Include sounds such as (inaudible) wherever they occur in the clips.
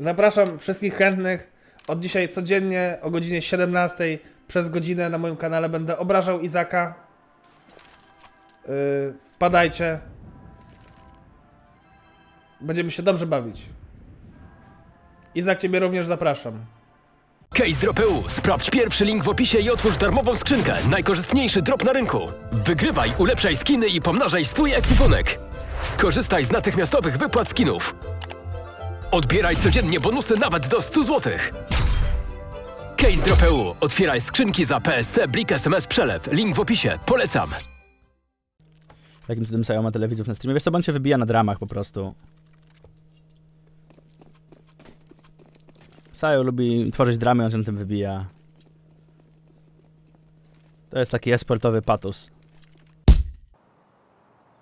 Zapraszam wszystkich chętnych. Od dzisiaj codziennie o godzinie 17 przez godzinę na moim kanale będę obrażał Izaka. Yy, wpadajcie. Będziemy się dobrze bawić. Izak, ciebie również zapraszam. Case Drop.eu. Sprawdź pierwszy link w opisie i otwórz darmową skrzynkę. Najkorzystniejszy drop na rynku. Wygrywaj, ulepszaj skiny i pomnażaj swój ekwipunek. Korzystaj z natychmiastowych wypłat skinów. Odbieraj codziennie bonusy nawet do 100 zł. Case Drop.eu. Otwieraj skrzynki za PSC, Blik, SMS, Przelew. Link w opisie. Polecam. Jakim cudem Sayo ma tyle widzów na streamie? Wiesz co, on się wybija na dramach po prostu. Sayo lubi tworzyć dramy, on się na tym wybija. To jest taki esportowy patus.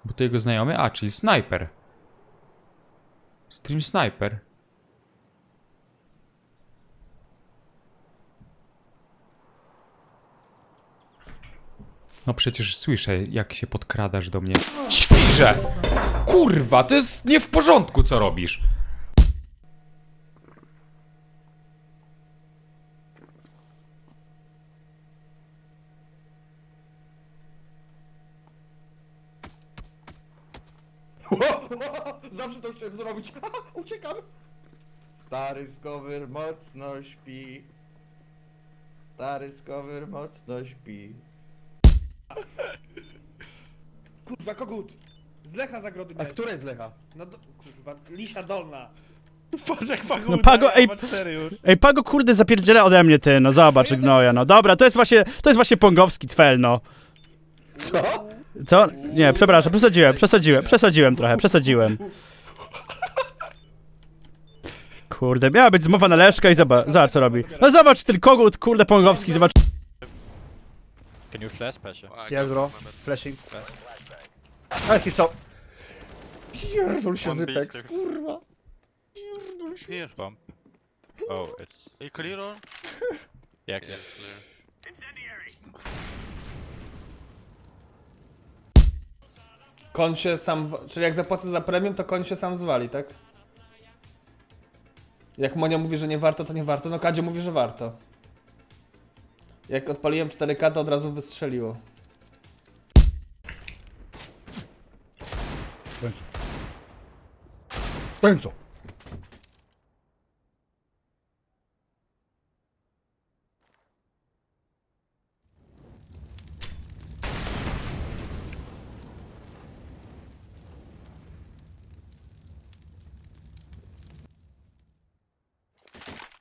Bo to jego znajomy? A, czyli Sniper. Stream Sniper. No przecież słyszę, jak się podkradasz do mnie. Świrze! Kurwa, to jest nie w porządku, co robisz. (laughs) Zawsze to chciałem zrobić. (laughs) Uciekam. Stary skowyr mocno śpi. Stary skowyr mocno śpi. Kurwa, kogut! Z Lecha zagrody A które jest Lecha? No do... kurwa, Lisia Dolna. Patrz jak Pago No Pago, udaje, ej, ma cztery już. Ej, Pago kurde zapierdziela ode mnie ty, no zobacz, gnoja, no dobra, to jest właśnie, to jest właśnie pongowski twel, no. Co? Co? Nie, przepraszam, przesadziłem, przesadziłem, przesadziłem trochę, przesadziłem. Kurde, miała być zmowa na Leszka i zobacz, zobacz co robi. No zobacz, ten kogut, kurde, pongowski, zobacz. Can you flash, Pesha? Yes bro. Flashing. Ale he saw. Pierdol się One Zypex, beast. kurwa. Here. Bump. Oh, it's... Are you clear or? Yeah, clear. Yes, clear. Koń się sam. w- Czyli jak zapłacę za premium, to koń się sam zwali, tak? Jak Monia mówi, że nie warto, to nie warto. No Kadzio mówi, że warto. Jak odpaliłem 4K, to od razu wystrzeliło. Ten co?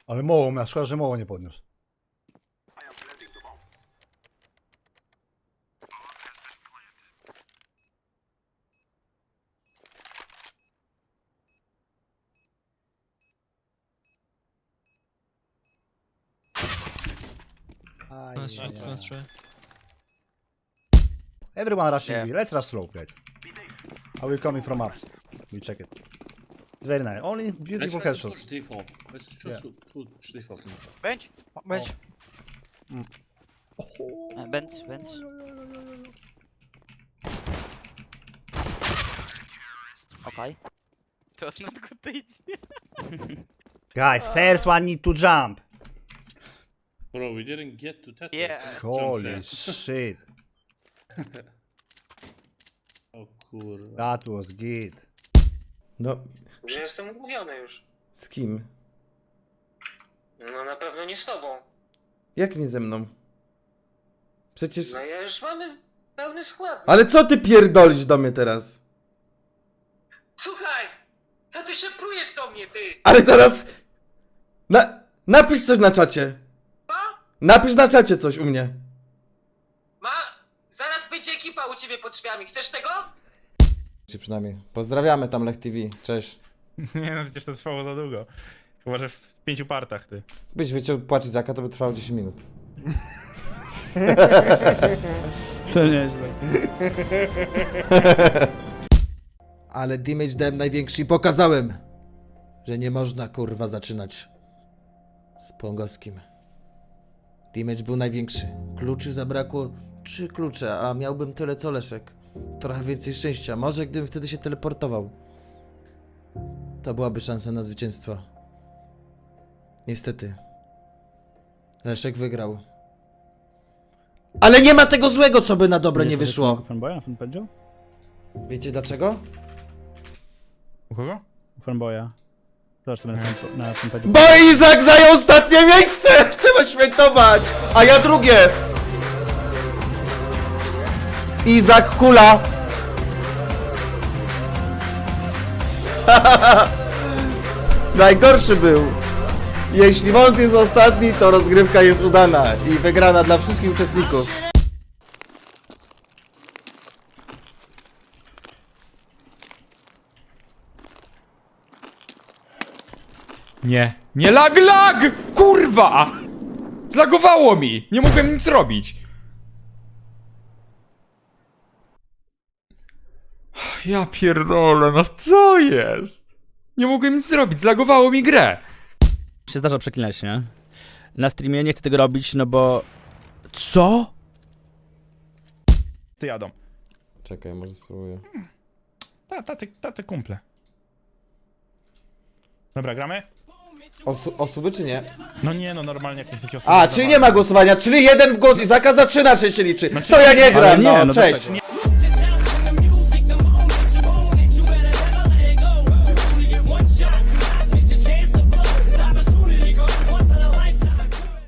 Ale moło miał, szkoda, że moło nie podniósł. Everyone rushing Yeah. B. Let's rush slow, guys. Are we coming from Mars? We check it. Very nice. Only beautiful headshots. default. Let's just Yeah. push default. Bench? Bench. Uh, bench, bench. Okay. To was not good idea. Guys, first one need to jump. Bro, we didn't get to Tetris. Yeah. Holy shit. (laughs) O kurwa. That was good. No, Że jestem umówiony już. z kim? No na pewno nie z tobą. Jak nie ze mną? Przecież... No ja już mamy pełny skład. Ale co ty pierdolisz do mnie teraz? Słuchaj! Co ty się prujesz do mnie, ty? Ale teraz... Na... Napisz coś na czacie. Napisz na czacie coś u mnie. Ma? Zaraz będzie ekipa u ciebie pod drzwiami. Chcesz tego? Czy przynajmniej. Pozdrawiamy tam Lech TV. Cześć. (laughs) Nie no, przecież to trwało za długo. Chyba, że w pięciu partach, ty. Byś wyciął płacz Izaka, to by trwało 10 minut. (laughs) To nieźle. (laughs) Ale damage dałem największy i pokazałem, że nie można kurwa zaczynać z Pongowskim. Damage był największy. Kluczy zabrakło trzy klucze, a miałbym tyle co Leszek. Trochę więcej szczęścia. Może gdybym wtedy się teleportował. To byłaby szansa na zwycięstwo. Niestety. Leszek wygrał. Ale nie ma tego złego, co by na dobre nie wyszło. Fanboya? Wiecie dlaczego? U kogo? Fanboya. Zobacz sobie na, na fanpage'u. Bo Izak zajął ostatnie miejsce! (laughs) Trzeba świętować! A ja drugie! Izak kula! (laughs) Najgorszy był. Jeśli wąs jest ostatni, to rozgrywka jest udana i wygrana dla wszystkich uczestników. Nie. Nie lag, lag! Kurwa! Zlagowało mi! Nie mogłem nic robić. Ja pierdolę, no co jest? Nie mogłem nic zrobić, zlagowało mi grę. się zdarza przeklinać, nie? Na streamie nie chcę tego robić, no bo... Co? Ty jadą. Czekaj, może spróbuję. Ta, tacy, tacy kumple. Dobra, gramy? Osu osoby czy nie? No nie, no normalnie jak nie chcecie osoby. A, czyli nie ma głosowania, czyli jeden w głos Izaka zaczyna się liczy. Znaczy- To ja nie Ale gram, nie, no, no cześć.